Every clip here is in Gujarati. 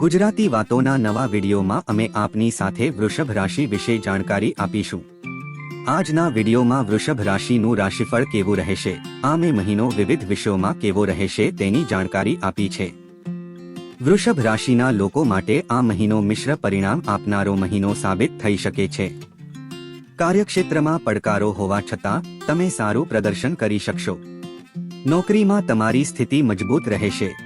ગુજરાતી વાતોના નવા વિડીયોમાં અમે આપની સાથે વૃષભ રાશિ વિશે જાણકારી આપીશું. આજના વિડીયોમાં વૃષભ રાશિનું રાશિફળ કેવું રહેશે? આ મે મહિનો વિવિધ વિષયોમાં કેવો રહેશે તેની જાણકારી આપી છે. વૃષભ રાશિના લોકો માટે આ મહિનો મિશ્ર પરિણામ આપનારો મહિનો સાબિત થઈ શકે છે. કાર્યક્ષેત્રમાં પડકારો હોવા છતાં, તમે સારું પ્રદર્શન કરી શકશો. નોકરીમાં તમારી સ્થિતિ મજબૂત રહેશે.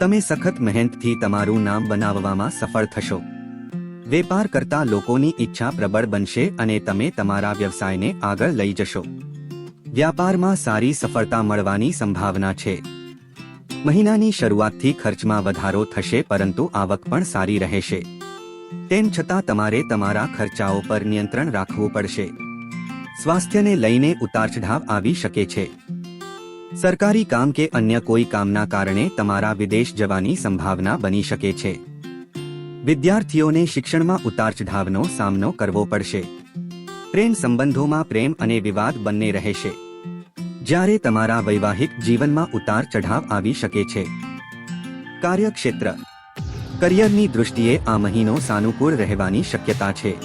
તમે સખત મહેનતથી તમારું નામ બનાવવામાં સફળ થશો. વેપાર કરતા લોકોની ઈચ્છા પ્રબળ બનશે અને તમે તમારા વ્યવસાયને આગળ લઈ જશો. વ્યાપારમાં સારી સફળતા મળવાની સંભાવના છે. મહિનાની શરૂઆતથી ખર્ચમાં વધારો થશે પરંતુ આવક પણ સારી રહેશે. તેમ છતાં તમારે તમારા ખર્ચાઓ પર નિયંત્રણ રાખવું પડશે. સ્વાસ્થ્યને લઈને ઉતારચઢાવ આવી શકે છે. સરકારી કામ કે અન્ય કોઈ કામના કારણે તમારા વિદેશ જવાની સંભાવના બની શકે છે. વિદ્યાર્થીઓને શિક્ષણમાં ઉતાર ચઢાવનો સામનો કરવો પડશે. પ્રેમ સંબંધોમાં પ્રેમ અને વિવાદ બંને રહેશે. જ્યારે તમારા વૈવાહિક જીવનમાં ઉતાર ચઢાવ આવી શકે છે. કાર્યક્ષેત્ર કરિયરની દૃષ્ટિએ આ મહિનો સાનુકૂળ રહેવાની શક્યતા છે.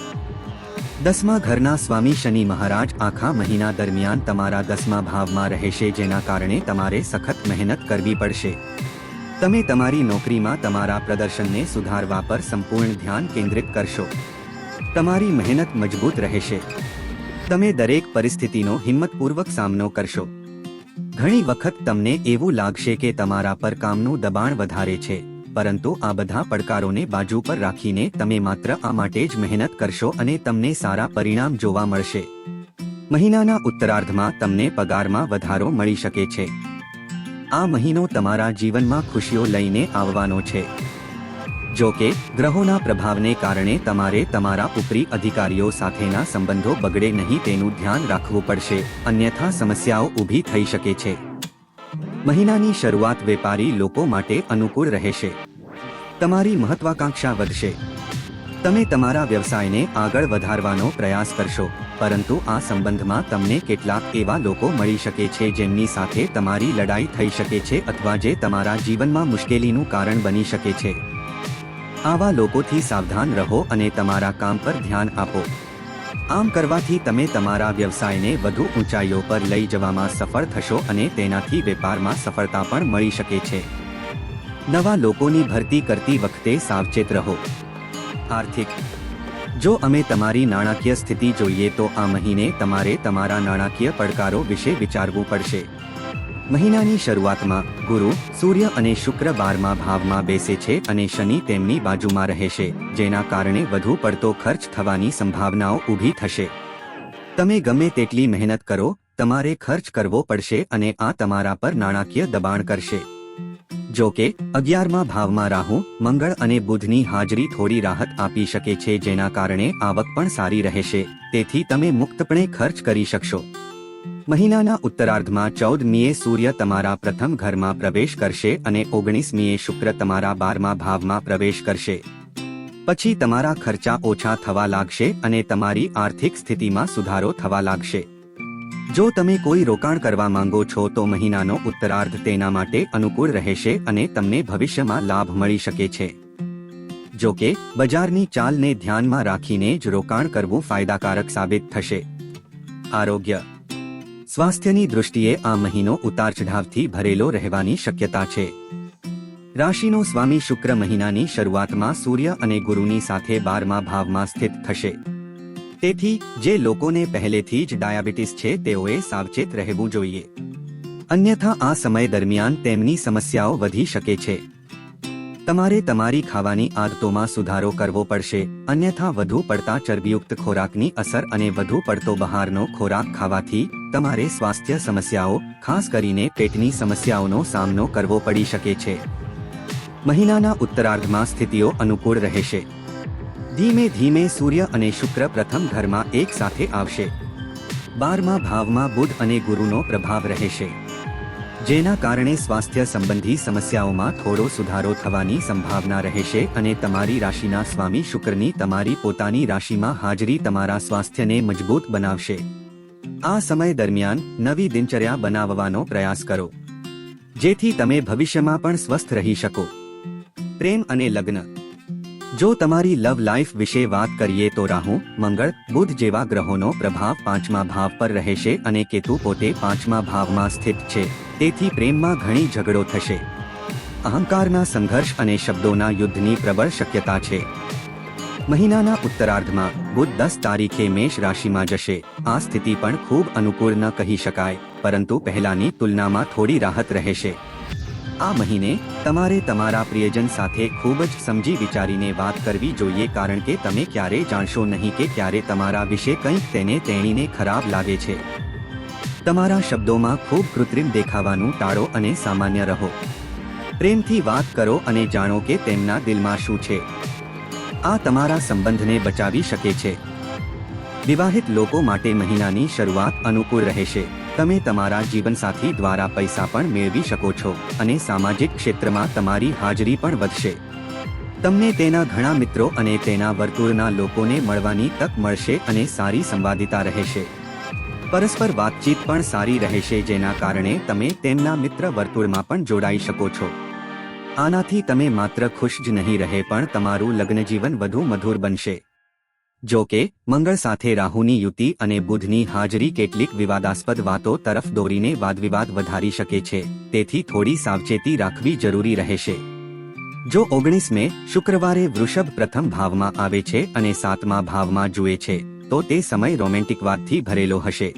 દસમા ઘરના સ્વામી શનિ મહારાજ આખા મહિના દરમિયાન તમારા દસમા ભાવમાં રહેશે જેના કારણે તમારે સખત મહેનત કરવી પડશે. તમે તમારી નોકરીમાં તમારા પ્રદર્શનને સુધારવા પર સંપૂર્ણ ધ્યાન કેન્દ્રિત કરશો. તમારી મહેનત મજબૂત રહેશે. તમે દરેક પરિસ્થિતિનો હિંમતપૂર્વક સામનો કરશો. ઘણી વખત તમને એવું લાગશે કે તમારા પર કામનું દબાણ વધારે છે. પરંતુ આ બધા પડકારોને બાજુ પર રાખીને તમે માત્ર આ માટે જ મહેનત કરશો અને તમને સારા પરિણામ જોવા મળશે. મહિનાના ઉત્તરાર્ધમાં તમને પગારમાં વધારો મળી શકે છે. આ મહિનો તમારા જીવનમાં ખુશીઓ લઈને આવવાનો છે. જો કે, ગ્રહોના પ્રભાવને કારણે તમારે તમારા ઉપરી અધિકારીઓ સાથેના સંબંધો બગડે નહીં તેનું ધ્યાન રાખવું પડશે, અન્યથા સમસ્યાઓ ઊભી થઈ શકે છે. મહિનાની શરૂઆત વેપારી લોકો માટે અનુકૂળ રહેશે. તમારી મહત્વાકાંક્ષા વધશે. તમે તમારા વ્યવસાયને આગળ વધારવાનો પ્રયાસ કરશો, પરંતુ આ સંબંધમાં તમને કેટલાક એવા લોકો મળી શકે છે જેમની સાથે તમારી લડાઈ થઈ શકે છે અથવા જે તમારા જીવનમાં મુશ્કેલીનું કારણ બની શકે છે. આવા લોકોથી સાવધાન રહો અને તમારા કામ પર ધ્યાન આપો. આમ કરવાથી તમે તમારા વ્યવસાયને વધુ ઊંચાઈઓ પર લઈ જવામાં સફળ થશો અને તેનાથી વેપારમાં સફળતા પણ મળી શકે છે. નવા લોકોની ભરતી કરતી વખતે સાવચેત રહો. આર્થિક. જો અમે તમારી નાણાકીય સ્થિતિ જોઈએ તો આ મહિને તમારે તમારા નાણાકીય પડકારો વિશે વિચારવું પડશે. મહિનાની શરૂઆતમાં ગુરુ, સૂર્ય અને શુક્ર બારમાં ભાવમાં બેસે છે અને શનિ તેમની બાજુમાં રહેશે, જેના કારણે વધુ પડતો ખર્ચ થવાની સંભાવનાઓ ઊભી થશે. તમે ગમે તેટલી મહેનત કરો, તમારે ખર્ચ કરવો પડશે અને આ તમારા પર નાણાકીય દબાણ કરશે. જો કે અગિયારમા ભાવમાં રાહુ, મંગળ અને બુધની હાજરી થોડી રાહત આપી શકે છે જેના કારણે આવક પણ સારી રહેશે, તેથી તમે મુક્તપણે ખર્ચ કરી શકશો. મહિનાના ઉત્તરાર્ધમાં ચૌદ મીએ સૂર્ય તમારા પ્રથમ ઘરમાં પ્રવેશ કરશે અને ઓગણીસ મીએ શુક્ર તમારા બારમા ભાવમાં પ્રવેશ કરશે. પછી તમારા ખર્ચા ઓછા થવા લાગશે અને તમારી આર્થિક સ્થિતિમાં સુધારો થવા લાગશે. જો તમે કોઈ રોકાણ કરવા માંગો છો તો મહિનાનો ઉત્તરાર્ધ તેના માટે અનુકૂળ રહેશે અને તમને ભવિષ્યમાં લાભ મળી શકે છે. જો કે, બજારની ચાલને ધ્યાનમાં રાખીને જ રોકાણ કરવું ફાયદાકારક સાબિત થશે. આરોગ્ય. સ્વાસ્થ્યની દૃષ્ટિએ આ મહિનો ઉતાર ચઢાવથી ભરેલો રહેવાની શક્યતા છે. રાશિનો સ્વામી શુક્ર મહિનાની શરૂઆતમાં સૂર્ય અને ગુરુની સાથે બારમા ભાવમાં સ્થિત થશે. તેથી, જે લોકોને પહેલેથી જ ડાયાબિટીસ છે, તેઓએ સાવચેત રહેવું જોઈએ. અન્યથા, આ સમય દરમિયાન તેમની સમસ્યાઓ વધી શકે છે. તમારે તમારી ખાવાની આદતોમાં સુધારો કરવો પડશે. અન્યથા, વધુ પડતા ચરબીયુક્ત ખોરાકની અસર અને વધુ પડતો બહારનો ખોરાક ખાવાથી તમારે સ્વાસ્થ્ય સમસ્યાઓ, ખાસ કરીને પેટની સમસ્યાઓનો સામનો કરવો પડી શકે છે. મહિનાના ઉત્તરાર્ધમાં સ્થિતિઓ અનુકૂળ રહેશે. ધીમે ધીમે સૂર્ય અને શુક્ર પ્રથમ ઘરમાં એક સાથે આવશે. બારમા ભાવમાં બુધ અને ગુરુનો પ્રભાવ રહેશે. જેના કારણે સ્વાસ્થ્ય સંબંધી સમસ્યાઓમાં થોડો સુધારો થવાની સંભાવના રહેશે અને તમારી રાશિના સ્વામી શુક્રની તમારી પોતાની રાશિમાં હાજરી તમારા સ્વાસ્થ્યને મજબૂત બનાવશે. આ સમય દરમિયાન નવી દિનચર્યા બનાવવાનો પ્રયાસ કરો. જેથી તમે ભવિષ્યમાં પણ સ્વસ્થ રહી શકો. પ્રેમ અને લગ્ન. જો તમારી લવ લાઈફ વિશે વાત કરીએ તો રાહુ, મંગળ, બુધ જેવા ગ્રહોનો પ્રભાવ પાંચમા ભાવ પર રહેશે અને કેતુ પોતે પાંચમા ભાવમાં સ્થિત છે. તેથી પ્રેમમાં ઘણી ઝઘડો થશે. અહંકારના સંઘર્ષ અને શબ્દોના યુદ્ધની પ્રબળ શક્યતા છે. મહિનાના ઉત્તરાર્ધમાં, બુધ દસ તારીખે મેષ રાશિમાં જશે. આ સ્થિતિ પણ ખૂબ અનુકૂળ ન કહી શકાય, પરંતુ પહેલાની તુલનામાં થોડી રાહત રહેશે. આ મહિને તમારે તમારા પ્રિયજન સાથે ખૂબ જ સમજી વિચારીને વાત કરવી જોઈએ કારણ કે તમે ક્યારે જાણશો નહીં કે ક્યારે તમારા વિશે કંઈક તેને તેણીને ખરાબ લાગે છે. તમારા શબ્દોમાં ખૂબ કૃત્રિમ દેખાવાનું ટાળો અને સામાન્ય રહો. પ્રેમથી વાત કરો અને જાણો કે તેમના દિલમાં શું છે. આ તમારા સંબંધને બચાવી શકે છે. વિવાહિત લોકો માટે મહિનાની શરૂઆત અનુકૂળ રહેશે. તમે તમારા જીવનસાથી દ્વારા પૈસા પણ મેળવી શકો છો અને સામાજિક ક્ષેત્રમાં તમારી હાજરી પણ વધશે. તમને તેના ઘણા મિત્રો અને તેના વર્તુળના લોકોને મળવાની તક મળશે અને સારી સંવાદિતા રહેશે. પરસ્પર વાતચીત પણ સારી રહેશે જેના કારણે તમે તેમના મિત્ર વર્તુળમાં પણ જોડાઈ શકો છો. આનાથી તમે માત્ર ખુશ જ નહીં રહે પણ તમારું લગ્નજીવન વધુ મધુર બનશે. જો કે, મંગળ સાથે રાહુની યુતિ અને બુધની હાજરી કેટલીક વિવાદાસ્પદ વાતો તરફ દોરીને વાદવિવાદ વધારી શકે છે, તેથી થોડી સાવચેતી રાખવી જરૂરી રહેશે. જો ઓગણીસ મે શુક્રવારે વૃષભ પ્રથમ ભાવમાં આવે છે અને સાતમા ભાવમાં જુએ છે, તો તે સમય રોમેન્ટિક વાતથી ભરેલો હશે.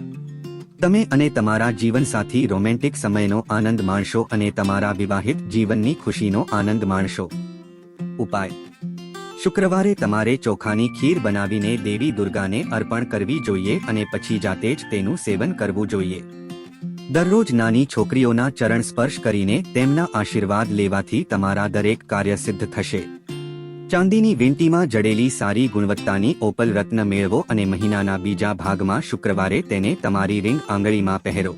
તમે અને તમારા જીવનસાથી રોમેન્ટિક સમયનો આનંદ માણશો અને તમારા વિવાહિત જીવનની ખુશીનો આનંદ માણશો. ઉપાય. શુક્રવારે તમારે ચોખાની ખીર બનાવીને દેવી દુર્ગાને અર્પણ કરવી જોઈએ અને પછી જાતે જ તેનું સેવન કરવું જોઈએ. દરરોજ નાની છોકરીઓના ચરણ સ્પર્શ કરીને તેમના આશીર્વાદ લેવાથી તમારા દરેક કાર્ય સિદ્ધ થશે. ચાંદીની વીંટીમાં જડેલી સારી ગુણવત્તાની ઓપલ રત્ન મેળવો અને મહિનાના બીજા ભાગમાં શુક્રવારે તેને તમારી રિંગ આંગળીમાં પહેરો.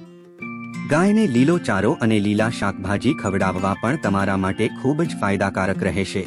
ગાયને લીલો ચારો અને લીલા શાકભાજી ખવડાવવા પણ તમારા માટે ખૂબ જ ફાયદાકારક રહેશે.